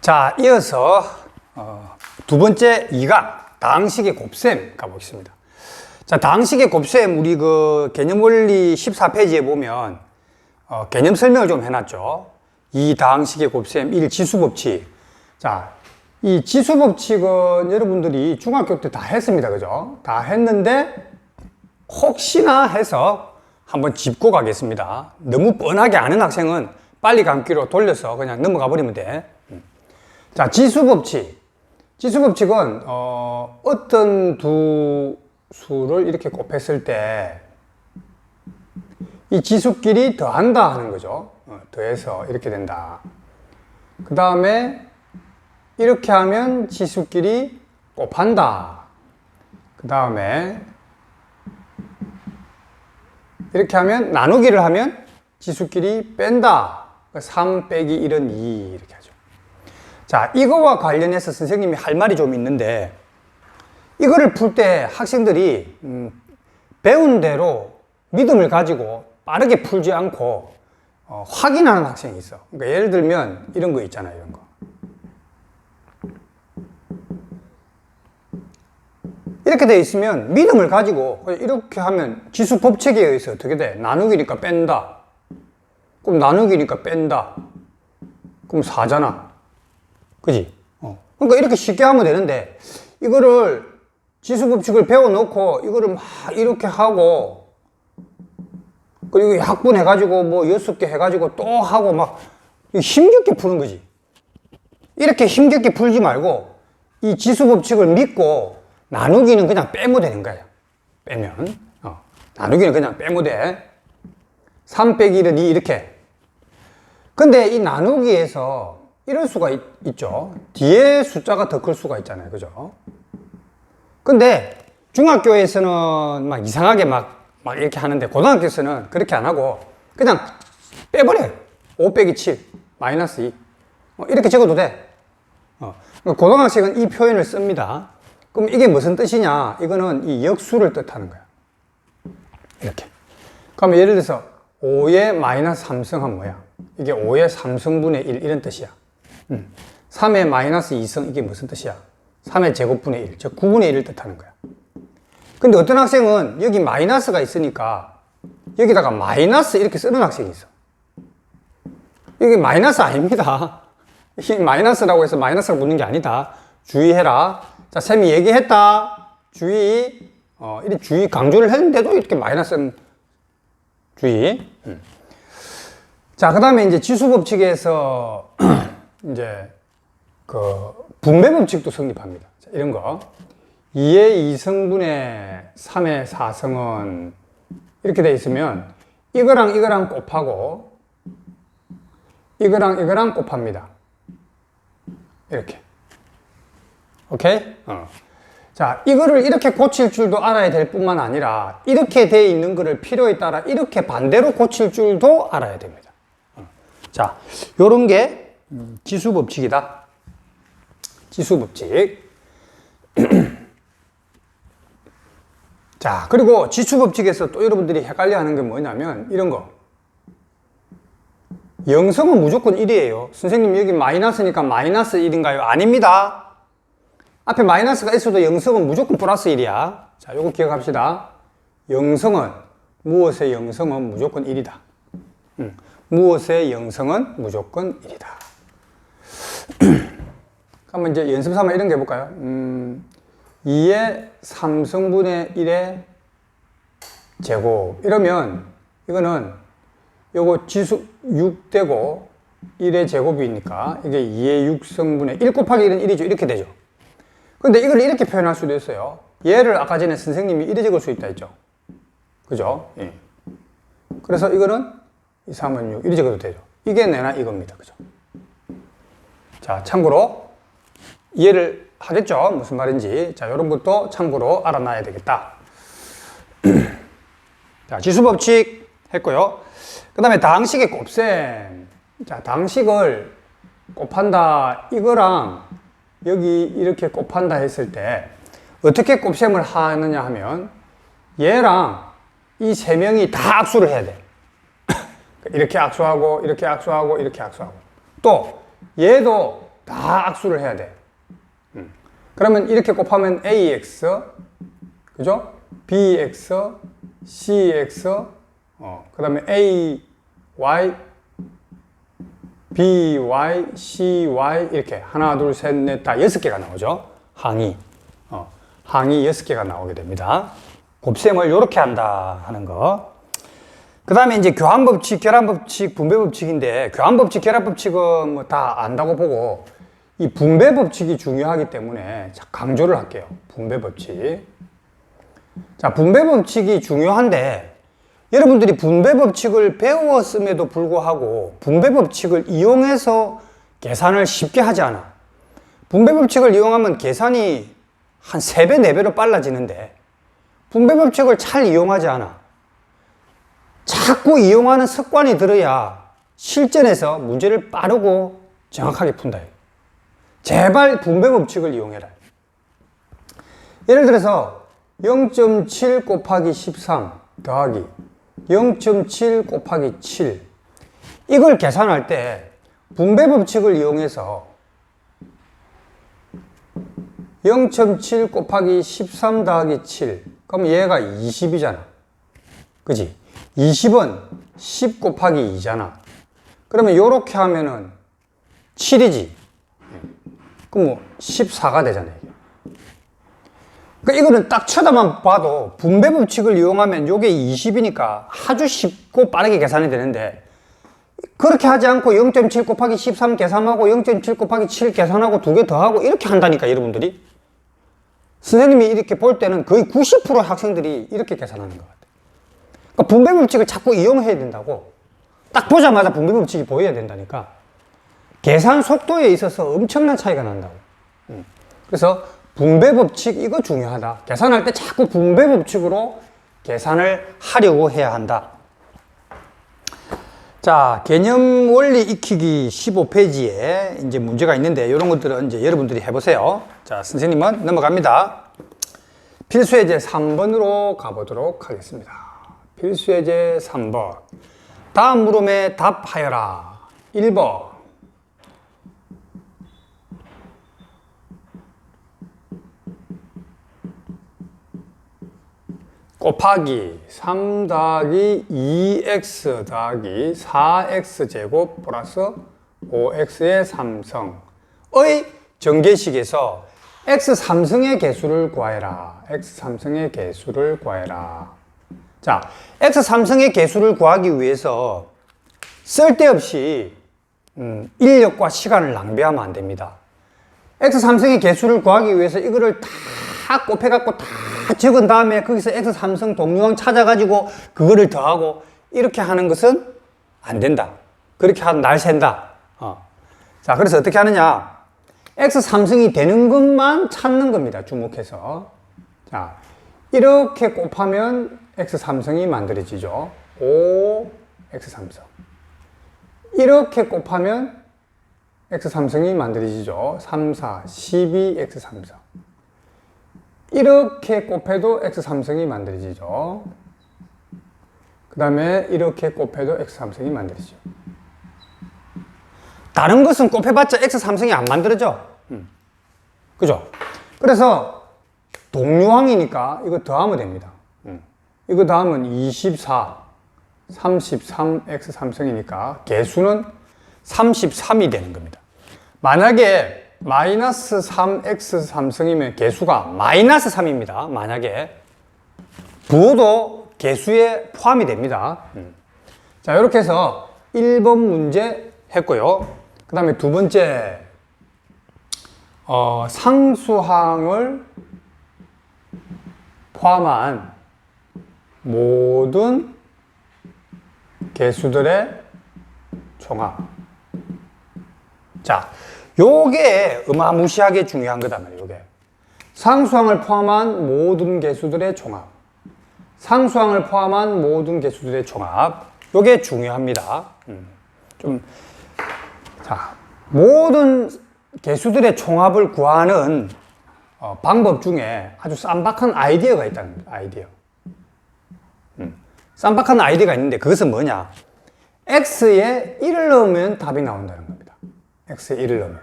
자, 이어서 어, 두 번째 2강 다항식의 곱셈 가보겠습니다. 자, 다항식의 곱셈 우리 그 개념 원리 14페이지에 보면 어, 개념 설명을 좀 해놨죠. 이 다항식의 곱셈 1 지수 법칙. 자, 이 지수 법칙은 여러분들이 중학교 때 다 했습니다. 그죠? 다 했는데 혹시나 해서 한번 짚고 가겠습니다. 너무 뻔하게 아는 학생은 빨리 감기로 돌려서 그냥 넘어가 버리면 돼. 음. 자, 지수 법칙. 지수 법칙은 어, 어떤 두 수를 이렇게 곱했을 때 이 지수끼리 더한다 하는 거죠. 어, 더해서 이렇게 된다. 그 다음에 이렇게 하면 지수끼리 곱한다. 그 다음에 이렇게 하면 나누기를 하면 지수끼리 뺀다. 3 빼기 1은 2 이렇게. 자, 이거와 관련해서 선생님이 할 말이 좀 있는데 이거를 풀 때 학생들이 음, 배운 대로 믿음을 가지고 빠르게 풀지 않고 어, 확인하는 학생이 있어. 그러니까 예를 들면 이런 거 있잖아요, 이런 거. 이렇게 돼 있으면 믿음을 가지고 이렇게 하면 지수 법칙에 의해서 어떻게 돼? 나누기니까 뺀다. 그럼 나누기니까 뺀다. 그럼 4잖아. 그지? 어. 그러니까 이렇게 쉽게 하면 되는데 이거를 지수 법칙을 배워놓고 이거를 막 이렇게 하고 그리고 약분 해가지고 뭐 여섯 개 해가지고 또 하고 막 힘겹게 푸는 거지. 이렇게 힘겹게 풀지 말고 이 지수 법칙을 믿고 나누기는 그냥 빼면 되는 거야. 빼면. 어. 나누기는 그냥 빼면 돼. 3 빼기 1은 2 이렇게. 근데 이 나누기에서 이럴 수가 있, 있죠. 뒤에 숫자가 더 클 수가 있잖아요. 그죠? 근데 중학교에서는 막 이상하게 막, 막 이렇게 하는데 고등학교에서는 그렇게 안 하고 그냥 빼버려요. 5 빼기 7 마이너스 2. 어, 이렇게 적어도 돼. 어. 고등학생은 이 표현을 씁니다. 그럼 이게 무슨 뜻이냐? 이거는 이 역수를 뜻하는 거야. 이렇게. 그럼 예를 들어서 5의 마이너스 3승은 뭐야? 이게 5의 3승분의 1 이런 뜻이야. 음. 3의 마이너스 2승 이게 무슨 뜻이야? 3의 제곱분의 1, 즉 9분의 1을 뜻하는 거야. 근데 어떤 학생은 여기 마이너스가 있으니까 여기다가 마이너스 이렇게 쓰는 학생이 있어. 이게 마이너스 아닙니다. 이 마이너스라고 해서 마이너스를 묻는 게 아니다. 주의해라. 자, 쌤이 얘기했다. 주의. 어, 이렇게 주의 강조를 했는데도 이렇게 마이너스는 주의. 음. 자, 그 다음에 이제 지수 법칙에서 이제 그 분배 법칙도 성립합니다. 자, 이런 거. 2의 2성분의 3의 4성은 이렇게 돼 있으면 이거랑 이거랑 곱하고 이거랑 이거랑 곱합니다. 이렇게. 오케이? 어. 자, 이거를 이렇게 고칠 줄도 알아야 될 뿐만 아니라 이렇게 돼 있는 거를 필요에 따라 이렇게 반대로 고칠 줄도 알아야 됩니다. 어. 자, 요런 게 음, 지수 법칙이다. 지수 법칙. 자, 그리고 지수 법칙에서 또 여러분들이 헷갈려 하는 게 뭐냐면 이런 거. 영성은 무조건 1이에요. 선생님 여기 마이너스니까 마이너스 1인가요? 아닙니다. 앞에 마이너스가 있어도 영성은 무조건 플러스 1이야. 자, 요거 기억합시다. 영성은, 무엇의 영성은 무조건 1이다. 음, 무엇의 영성은 무조건 1이다. 그러면 이제 연습 삼아 이런 게 해볼까요? 음, 2의 3성분의 1의 제곱. 이러면 이거는 요거 지수 6 되고 1의 제곱이니까 이게 2의 6성분의 1 곱하기 1은 1이죠. 이렇게 되죠. 근데 이걸 이렇게 표현할 수도 있어요. 얘를 아까 전에 선생님이 이래 적을 수 있다 했죠. 그죠? 예. 그래서 이거는 2, 3은 6 이래 적어도 되죠. 이게 내나 이겁니다. 그죠? 자, 참고로 이해를 하겠죠? 무슨 말인지. 자, 것도 참고로 알아놔야 되겠다. 자, 지수법칙 했고요. 그 다음에 당식의 곱셈. 자, 당식을 곱한다. 이거랑 여기 이렇게 곱한다 했을 때 어떻게 곱셈을 하느냐 하면 얘랑 이 세 명이 다 악수를 해야 돼. 이렇게 악수하고, 이렇게 악수하고, 이렇게 악수하고. 또 얘도 다 악수를 해야 돼. 음. 그러면 이렇게 곱하면 ax, 그죠? bx, cx, 어, 그 다음에 a, y, b, y, c, y 이렇게 하나, 둘, 셋, 넷, 다 여섯 개가 나오죠. 항이. 어, 항이 여섯 개가 나오게 됩니다. 곱셈을 이렇게 한다 하는 거. 그 다음에 이제 교환법칙, 결합법칙, 분배법칙인데 교환법칙, 결합법칙은 뭐 다 안다고 보고 이 분배법칙이 중요하기 때문에 자, 강조를 할게요. 분배법칙. 자, 분배법칙이 중요한데 여러분들이 분배법칙을 배웠음에도 불구하고 분배법칙을 이용해서 계산을 쉽게 하지 않아. 분배법칙을 이용하면 계산이 한 3배, 4배로 빨라지는데 분배법칙을 잘 이용하지 않아. 자꾸 이용하는 습관이 들어야 실전에서 문제를 빠르고 정확하게 푼다. 제발 분배 법칙을 이용해라. 예를 들어서 0.7 곱하기 13 더하기 0.7 곱하기 7 이걸 계산할 때 분배 법칙을 이용해서 0.7 곱하기 13 더하기 7 그럼 얘가 20이잖아 그지? 20은 10 곱하기 2잖아. 그러면 이렇게 하면은 7이지. 그럼 뭐 14가 되잖아요. 그러니까 이거는 딱 쳐다만 봐도 분배 법칙을 이용하면 이게 20이니까 아주 쉽고 빠르게 계산이 되는데 그렇게 하지 않고 0.7 곱하기 13 계산하고 0.7 곱하기 7 계산하고 두 개 더하고 이렇게 한다니까 여러분들이. 선생님이 이렇게 볼 때는 거의 90% 학생들이 이렇게 계산하는 것 같아요 그러니까 분배 법칙을 자꾸 이용해야 된다고 딱 보자마자 분배 법칙이 보여야 된다니까 계산 속도에 있어서 엄청난 차이가 난다고 음. 그래서 분배 법칙 이거 중요하다. 계산할 때 자꾸 분배 법칙으로 계산을 하려고 해야 한다. 자, 개념 원리 익히기 15페이지에 이제 문제가 있는데 이런 것들은 이제 여러분들이 해 보세요. 자, 선생님은 넘어갑니다. 필수예제 3번으로 가보도록 하겠습니다. 필수예제 3번. 다음 물음에 답하여라. 1번. 곱하기 3 더하기 2x 더하기 4x 제곱 플러스 5x의 3성의 전개식에서 x 3승의 개수를 구하여라. x 3승의 개수를 구하여라. 자, x 3승의 개수를 구하기 위해서 쓸데없이 음, 인력과 시간을 낭비하면 안 됩니다. x 3승의 개수를 구하기 위해서 이거를 다 곱해갖고 다 적은 다음에 거기서 x 3승 동류항 찾아가지고 그거를 더하고 이렇게 하는 것은 안 된다. 그렇게 하면 날 샌다. 어. 자, 그래서 어떻게 하느냐. x 3승이 되는 것만 찾는 겁니다. 주목해서. 자, 이렇게 곱하면 x 3승이 만들어지죠. 5 x 3승. 이렇게 곱하면 x 3승이 만들어지죠. 3, 4, 12 x 3승. 이렇게 곱해도 x 3승이 만들어지죠. 그 다음에 이렇게 곱해도 x 3승이 만들어지죠. 다른 것은 곱해봤자 x 3승이 안 만들어져. 음. 그죠? 그래서 동류항이니까 이거 더하면 됩니다. 음. 이거 더하면 24, 33, x 3승이니까 개수는 33이 되는 겁니다. 만약에 마이너스 3x 3승이면 개수가 마이너스 3입니다. 만약에 부호도 개수에 포함이 됩니다. 음. 자, 이렇게 해서 1번 문제 했고요. 그 다음에 두 번째, 어, 상수항을 포함한 모든 개수들의 총합. 자, 요게 어마무시하게 중요한 거단 말이에요, 요게. 상수항을 포함한 모든 개수들의 종합. 상수항을 포함한 모든 개수들의 종합. 요게 중요합니다. 음, 좀, 자, 모든 개수들의 총합을 구하는 어, 방법 중에 아주 쌈박한 아이디어가 있다는 아이디어. 음, 쌈박한 아이디어가 있는데 그것은 뭐냐? x에 1을 넣으면 답이 나온다는 겁니다. x에 1을 넣으면.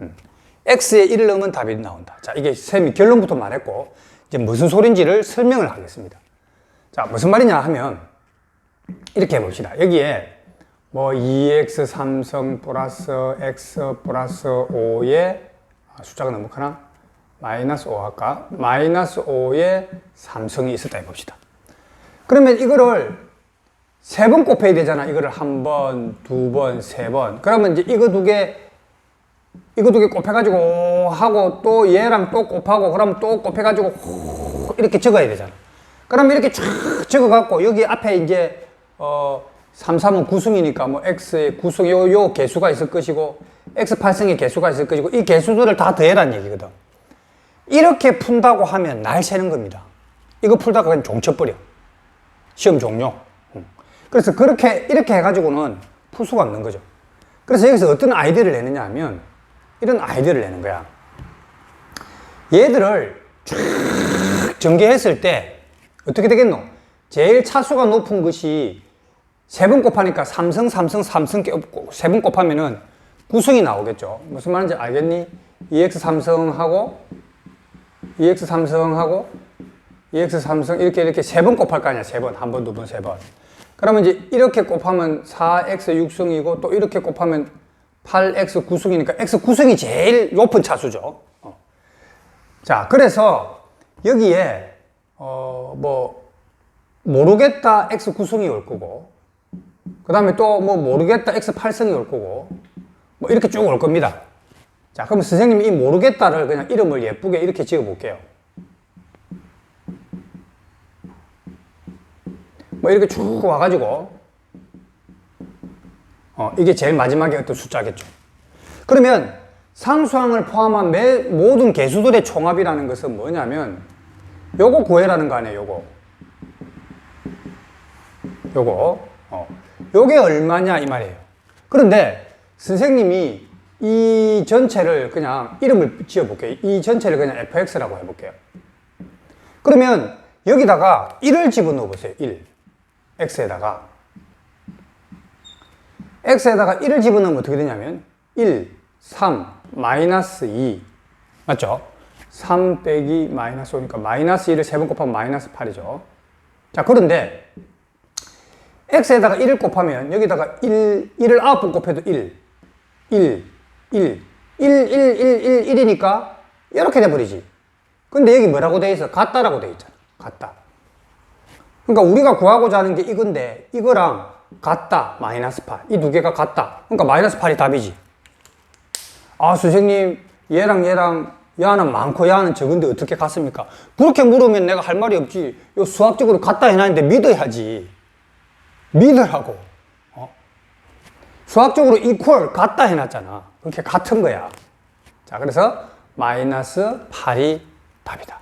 음. x에 1을 넣으면 답이 나온다. 자, 이게 쌤이 결론부터 말했고, 이제 무슨 소린지를 설명을 하겠습니다. 자, 무슨 말이냐 하면, 이렇게 해봅시다. 여기에 뭐 2x 삼성 플러스 x 플러스 5의 아, 숫자가 너무 크나? 마이너스 5 할까? 마이너스 5의 삼성이 있었다 해봅시다. 그러면 이거를 세 번 곱해야 되잖아. 이거를 한 번, 두 번, 세 번. 그러면 이제 이거 두 개, 이거 두 개 곱해가지고 하고 또 얘랑 또 곱하고 그러면 또 곱해가지고 이렇게 적어야 되잖아. 그러면 이렇게 쫙 적어갖고 여기 앞에 이제 어 3, 3은 구승이니까 뭐 x의 구승 요, 요 개수가 있을 것이고 x 8승의 개수가 있을 것이고 이 개수들을 다 더해란 얘기거든. 이렇게 푼다고 하면 날 새는 겁니다. 이거 풀다가 그냥 종쳐버려. 시험 종료. 음. 그래서 그렇게, 이렇게 해가지고는 풀 수가 없는 거죠. 그래서 여기서 어떤 아이디어를 내느냐 하면 이런 아이디어를 내는 거야. 얘들을 쫙 전개했을 때 어떻게 되겠노? 제일 차수가 높은 것이 세 번 곱하니까 삼성, 삼성, 삼성 세번 곱하면은 구성이 나오겠죠. 무슨 말인지 알겠니? 2x 삼성하고 2x 삼성하고 2x 삼성 이렇게 이렇게 세 번 곱할 거 아니야. 세 번. 한 번, 두 번, 세 번. 그러면 이제 이렇게 곱하면 4x 6승이고 또 이렇게 곱하면 8x 9승이니까 x 9승이 제일 높은 차수죠. 어. 자, 그래서 여기에 어 뭐 모르겠다 x 9승이 올 거고 그 다음에 또 뭐 모르겠다 x 8승이 올 거고 뭐 이렇게 쭉 올 겁니다. 자, 그럼 선생님이 이 모르겠다를 그냥 이름을 예쁘게 이렇게 지어 볼게요. 뭐 이렇게 쭉 와가지고, 어, 이게 제일 마지막에 어떤 숫자겠죠. 그러면 상수항을 포함한 매, 모든 개수들의 총합이라는 것은 뭐냐면, 요거 구해라는 거 아니에요, 요거. 요거. 어. 요게 얼마냐, 이 말이에요. 그런데 선생님이 이 전체를 그냥 이름을 지어 볼게요. 이 전체를 그냥 fx라고 해 볼게요. 그러면 여기다가 1을 집어넣어 보세요. 1. X에다가. x에다가 1을 집어넣으면 어떻게 되냐면 1, 3, 마이너스 2. 맞죠? 3 빼기 마이너스 5니까 마이너스 1을 세번 곱하면 마이너스 8이죠. 자, 그런데 x에다가 1을 곱하면 여기다가 1, 1을 9번 곱해도 1, 1, 1, 1, 1, 1, 1, 1이니까 이렇게 돼버리지. 근데 여기 뭐라고 돼 있어? 같다라고 돼 있잖아. 같다. 그러니까 우리가 구하고자 하는 게 이건데 이거랑 같다, 마이너스 8. 이 두 개가 같다. 그러니까 마이너스 8이 답이지. 아, 선생님, 얘랑 얘랑 야는 많고 야는 적은데 어떻게 같습니까? 그렇게 물으면 내가 할 말이 없지. 요 수학적으로 같다 해놨는데 믿어야지. 믿으라고. 어? 수학적으로 이퀄 같다 해놨잖아. 그렇게 같은 거야. 자, 그래서 마이너스 8이 답이다.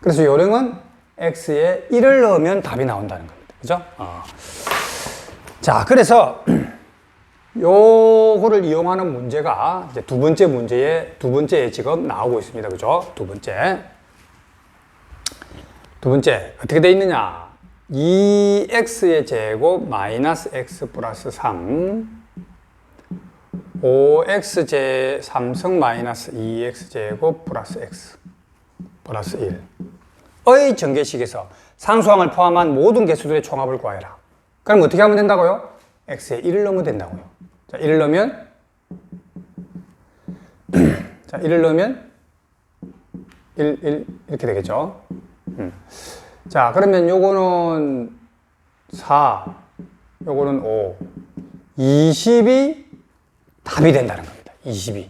그래서 요령은 x에 1을 넣으면 답이 나온다는 겁니다. 그죠? 어. 자, 그래서 요거를 이용하는 문제가 이제 두 번째 문제에 두 번째에 지금 나오고 있습니다. 그죠? 두 번째. 두 번째 어떻게 돼 있느냐? 2x의 제곱 마이너스 x 플러스 3 5x 제 3승 마이너스 2x 제곱 플러스 x 플러스 1 의 전개식에서 상수항을 포함한 모든 개수들의 총합을 구하여라. 그럼 어떻게 하면 된다고요? x에 1을 넣으면 된다고요. 자, 1을 넣으면 자, 1을 넣으면 1, 1 이렇게 되겠죠. 음. 자, 그러면 요거는 4, 요거는 5, 20이 답이 된다는 겁니다. 20이.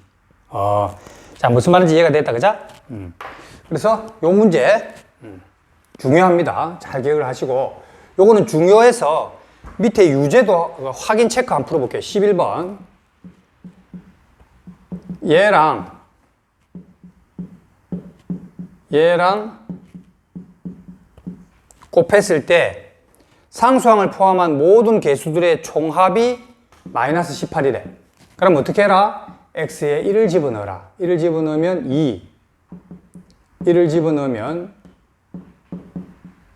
어, 자, 무슨 말인지 이해가 됐다, 그죠? 음. 그래서 요 문제, 음, 중요합니다. 잘 기억을 하시고, 요거는 중요해서 밑에 유제도 확인 체크 한번 풀어볼게요. 11번. 얘랑, 얘랑 곱했을 때 상수항을 포함한 모든 개수들의 총합이 마이너스 18이래. 그럼 어떻게 해라? x에 1을 집어넣어라. 1을 집어넣으면 2. 1을 집어넣으면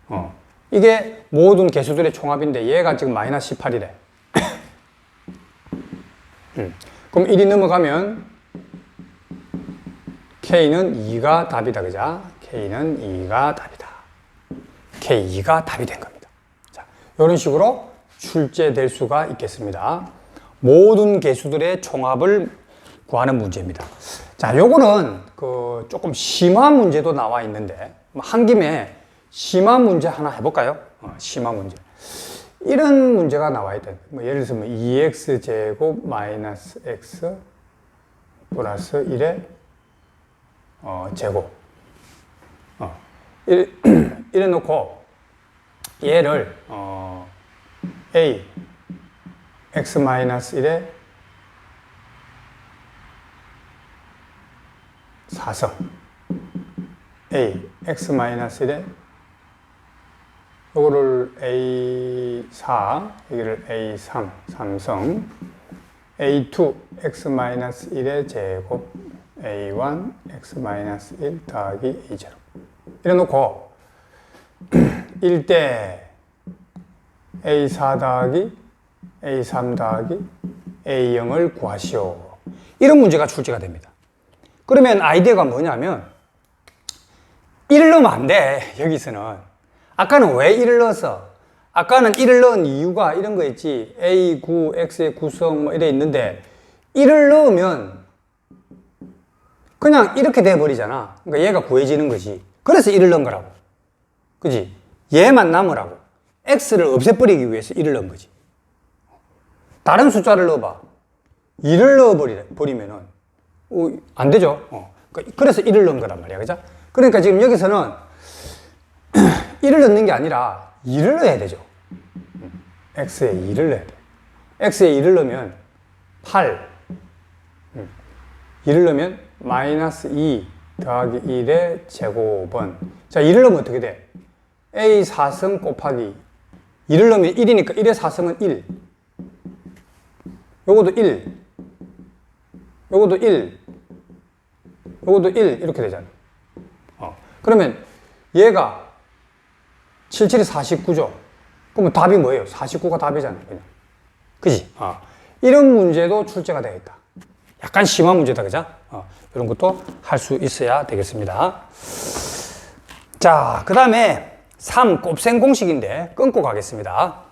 어. 이게 모든 개수들의 총합인데 얘가 지금 마이너스 18이래. 음. 그럼 1이 넘어가면 K는 2가 답이다. 그자? K는 2가 답이다. K2가 답이 된 겁니다. 자, 이런 식으로 출제될 수가 있겠습니다. 모든 개수들의 총합을 구하는 문제입니다. 자, 요거는 그 조금 심한 문제도 나와 있는데 뭐한 김에 심한 문제 하나 해볼까요? 어, 심한 문제. 이런 문제가 나와 있다. 뭐 예를 들어서 뭐 2x 제곱 마이너스 x 플러스 1의 어, 제곱. 어, 이래, 이래 놓고 얘를 어, a x 마이너스 1의 4성 a x 마이너스 1의 요거를 a4 여기를 a3 삼성. A2 x 마이너스 1의 제곱. A1 x 마이너스 1 더하기 a0 이래 놓고 1대 a4 더하기 a3 더하기 a0을 구하시오. 이런 문제가 출제가 됩니다. 그러면 아이디어가 뭐냐면 1을 넣으면 안 돼, 여기서는. 아까는 왜 1을 넣었어? 아까는 1을 넣은 이유가 이런 거 있지. A, 9, X의 구성 뭐 이래 있는데, 1을 넣으면 그냥 이렇게 돼버리잖아. 그러니까 얘가 구해지는 거지. 그래서 1을 넣은 거라고. 그지? 얘만 남으라고. X를 없애버리기 위해서 1을 넣은 거지. 다른 숫자를 넣어봐. 2를 넣어버리면은, 어, 안 되죠. 어. 그- 그래서 1을 넣은 거란 말이야. 그죠? 그러니까 지금 여기서는 1을 넣는 게 아니라 2를 넣어야 되죠. 음, x에 2를 넣어야 돼. x에 2를 넣으면 8. 2를 넣으면 마이너스 2 더하기 1의 제곱은 자 2를 넣으면 어떻게 돼? a 4승 곱하기 2를 넣으면 1이니까 1의 4승은 1 요것도 1 요것도 1 요것도 1 이렇게 되잖아 어. 그러면 얘가 77이 49죠. 그러면 답이 뭐예요? 49가 답이잖아요. 그냥. 그지? 어. 이런 문제도 출제가 되겠다. 약간 심한 문제다. 그죠? 어. 이런 것도 할 수 있어야 되겠습니다. 자, 그 다음에 3 곱셈 공식인데 끊고 가겠습니다.